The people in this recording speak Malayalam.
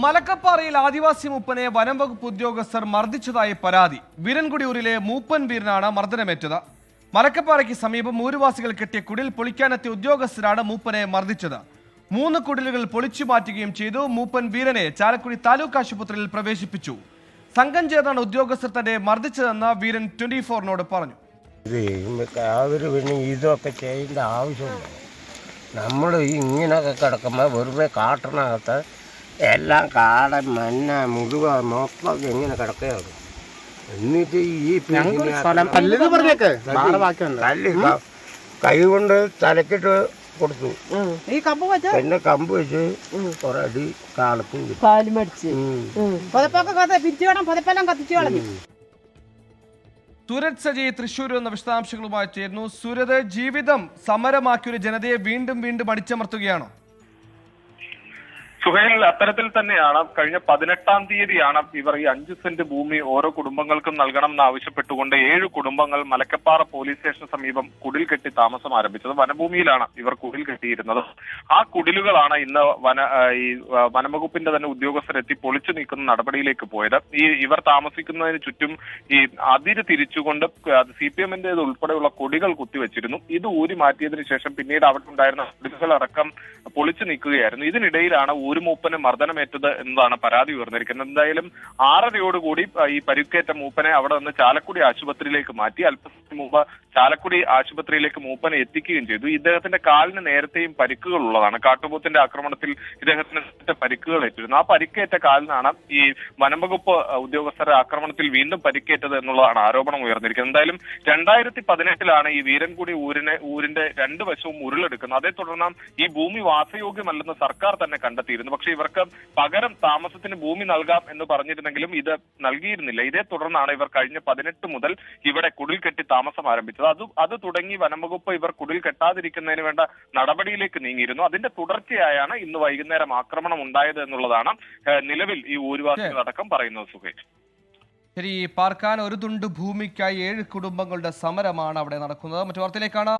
മലക്കപ്പാറയിൽ ആദിവാസി മൂപ്പനെ വനം വകുപ്പ് ഉദ്യോഗസ്ഥർ മർദ്ദിച്ചതായി പരാതി. വിരൻകുടിയൂരിലെ മൂപ്പൻ വീരനാണ് മർദ്ദനമേറ്റത്. മലക്കപ്പാറയ്ക്ക് സമീപം ഊരുവാസികൾ കെട്ടിയ കുടിൽ പൊളിക്കാനെത്തിയ ഉദ്യോഗസ്ഥരാണ് മൂപ്പനെ മർദ്ദിച്ചത്. മൂന്ന് കുടിലുകൾ പൊളിച്ചു മാറ്റുകയും ചെയ്തു. മൂപ്പൻ വീരനെ ചാലക്കുടി താലൂക്ക് ആശുപത്രിയിൽ പ്രവേശിപ്പിച്ചു. സംഘം ചേർന്നാണ് ഉദ്യോഗസ്ഥർ തന്നെ മർദ്ദിച്ചതെന്ന് വീരൻ ട്വന്റി ഫോറിനോട് പറഞ്ഞു. ഇതൊക്കെ ചെയ്യേണ്ട ആവശ്യമില്ല നമ്മൾ ഇങ്ങനെയൊക്കെ കിടക്കുമ്പോൾ വെറുതെ കാട്ടിനകത്ത് എല്ലാം കാടൻ മഞ്ഞ മുഴുവ മൊത്തം ഇങ്ങനെ കിടക്കുകയാണ് എന്നിട്ട് ഈ ക- കൈ കൊണ്ട് തലക്കിട്ട് കൊടുത്തു. ഈ കമ്പ് വെച്ച്? എന്റെ കമ്പ് വെച്ച് അടി കാലത്തും കിട്ടി കാലും അടിച്ച്. പുതപ്പൊക്കെ കഥ പിരിച്ചു വേണം പുതപ്പെല്ലാം കത്തിച്ചു കളഞ്ഞു. സൂരജ് സജി തൃശൂർ എന്ന വിശദാംശങ്ങളുമായി ചേരുന്നു. സുരത് ജീവിതം സമരമാക്കിയൊരു ജനതയെ വീണ്ടും വീണ്ടും അടിച്ചമർത്തുകയാണോ? സുഹൈൽ അത്തരത്തിൽ തന്നെയാണ് കഴിഞ്ഞ പതിനെട്ടാം തീയതിയാണ് ഇവർ ഈ അഞ്ച് സെന്റ് ഭൂമി ഓരോ കുടുംബങ്ങൾക്കും നൽകണം എന്ന് ആവശ്യപ്പെട്ടുകൊണ്ട് ഏഴ് കുടുംബങ്ങൾ മലക്കപ്പാറ പോലീസ് സ്റ്റേഷന് സമീപം കുടിൽ കെട്ടി താമസം ആരംഭിച്ചത്. വനഭൂമിയിലാണ് ഇവർ കുടിൽ കെട്ടിയിരുന്നത്. ആ കുടിലുകളാണ് ഇന്ന് വന ഈ വനംവകുപ്പിന്റെ തന്നെ ഉദ്യോഗസ്ഥരെത്തി പൊളിച്ചു നീക്കുന്ന നടപടിയിലേക്ക് പോയത്. ഈ ഇവർ താമസിക്കുന്നതിന് ചുറ്റും ഈ അതിര് തിരിച്ചുകൊണ്ട് സി പി എമ്മിന്റെ ഉൾപ്പെടെയുള്ള കൊടികൾ കുത്തിവെച്ചിരുന്നു. ഇത് ഊരി മാറ്റിയതിനു ശേഷം പിന്നീട് അവിടെ ഉണ്ടായിരുന്ന കൊടികളടക്കം പൊളിച്ചു നിൽക്കുകയായിരുന്നു. ഇതിനിടയിലാണ് ഊരുമൂപ്പന് മർദ്ദനമേറ്റത് എന്നതാണ് പരാതി ഉയർന്നിരിക്കുന്നത്. എന്തായാലും ആറരയോടുകൂടി ഈ പരിക്കേറ്റ മൂപ്പനെ അവിടെ നിന്ന് ചാലക്കുടി ആശുപത്രിയിലേക്ക് മാറ്റി. അല്പസമയം മുമ്പ് ചാലക്കുടി ആശുപത്രിയിലേക്ക് മൂപ്പനെ എത്തിക്കുകയും ചെയ്തു. ഇദ്ദേഹത്തിന്റെ കാലിന് നേരത്തെയും പരിക്കുകൾ ഉള്ളതാണ്. കാട്ടുപോത്തിന്റെ ആക്രമണത്തിൽ ഇദ്ദേഹത്തിന് പരിക്കുകൾ ഏറ്റിരുന്നു. ആ പരിക്കേറ്റ കാലിനാണ് ഈ വനംവകുപ്പ് ഉദ്യോഗസ്ഥരുടെ ആക്രമണത്തിൽ വീണ്ടും പരിക്കേറ്റത് എന്നുള്ളതാണ് ആരോപണം ഉയർന്നിരിക്കുന്നത്. എന്തായാലും രണ്ടായിരത്തി പതിനെട്ടിലാണ് ഈ വീരൻകുടി ഊരിനെ ഊരിന്റെ രണ്ട് വശവും ഉരുളെടുക്കുന്നത്. അതേ തുടർന്ന് ഈ ഭൂമി വാസയോഗ്യമല്ലെന്ന് സർക്കാർ തന്നെ കണ്ടെത്തിയിരുന്നു. പക്ഷേ ഇവർക്ക് പകരം താമസത്തിന് ഭൂമി നൽകാം എന്ന് പറഞ്ഞിരുന്നെങ്കിലും ഇത് നൽകിയിരുന്നില്ല. ഇതേ തുടർന്നാണ് ഇവർ കഴിഞ്ഞ പതിനെട്ട് മുതൽ ഇവിടെ കുടിൽ കെട്ടി താമസം ആരംഭിച്ചത്. അത് അത് തുടങ്ങി വനംവകുപ്പ് ഇവർ കുടിൽ കെട്ടാതിരിക്കുന്നതിന് വേണ്ട നടപടിയിലേക്ക് നീങ്ങിയിരുന്നു. അതിന്റെ തുടർച്ചയായാണ് ഇന്ന് വൈകുന്നേരം ആക്രമണം ഉണ്ടായത് എന്നുള്ളതാണ് നിലവിൽ ഈ ഊരുവാസികളടക്കം പറയുന്നത് സുഖേഷ് ശരി പാർക്കാൻ ഒരു തുണ്ട് ഭൂമിക്കായി ഏഴ് കുടുംബങ്ങളുടെ സമരമാണ് അവിടെ നടക്കുന്നത്. മറ്റു വാർത്തയിലേക്കാണ്.